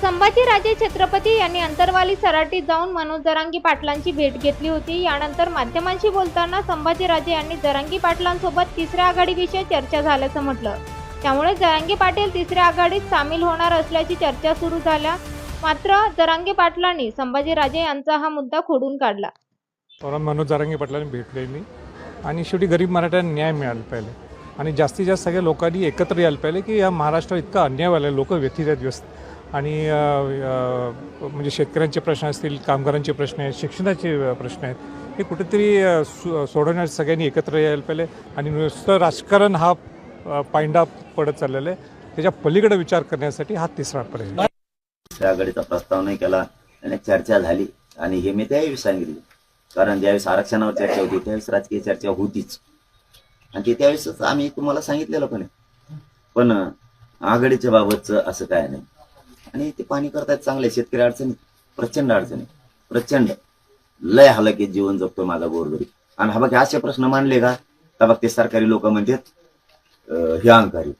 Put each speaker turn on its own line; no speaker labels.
संभाजीराजे छत्रपती यांनी अंतरवाली सराटीत जाऊन मनोज जरांगी पाटलांची भेट घेतली होती. यानंतर माध्यमांशी बोलताना संभाजीराजे यांनी जरांगी पाटलांसोबत तिसऱ्या आघाडीविषयी चर्चा झाल्याचं म्हटलं. त्यामुळे जरांगे पाटील तिसऱ्या आघाडीत सामील होणार असल्याची चर्चा सुरू झाल्या. मात्र जरांगे पाटलांनी संभाजीराजे यांचा हा मुद्दा खोडून काढला.
परवा मनोज जारंगे पाटलांनी भेटले मी आणि शेवटी गरीब मराठ्यांना न्याय मिळाला पाहिजे. आणि जास्तीत जास्त सगळ्या लोकांनी एकत्र यायला पाहिजे की या महाराष्ट्रात इतका अन्याय व्हायला लोक व्यथित आहेत व्यस्त. आणि म्हणजे शेतकऱ्यांचे प्रश्न असतील कामगारांचे प्रश्न आहेत शिक्षणाचे प्रश्न आहेत हे कुठेतरी अ, सो- सगळ्यांनी एकत्र यायला पाहिजे आणि नुसतं राजकारण हा पायंडा पडत चाललेला आहे. त्याच्या पलीकडे विचार करण्यासाठी हा तिसरा पर्याय
आघाडीचा प्रस्ताव नाही केला आणि चर्चा झाली आणि हे मी त्यावेळी सांगितले. कारण ज्यावेळेस आरक्षणावर चर्चा होती त्यावेळेस राजकीय चर्चा होतीच. आणि ते त्यावेळेसच आम्ही तुम्हाला सांगितलेलं पण आहे. पण आघाडीच्या बाबतचं असं काय नाही. आणि ते पाणी करतायत चांगले शेतकरी अडचणी प्रचंड अडचणी प्रचंड. लय हलकीत जीवन जगतो माझा गोरगरी आणि हा बघ असे प्रश्न मानले का? का बघ ते सरकारी लोक म्हणतात हे अंकारी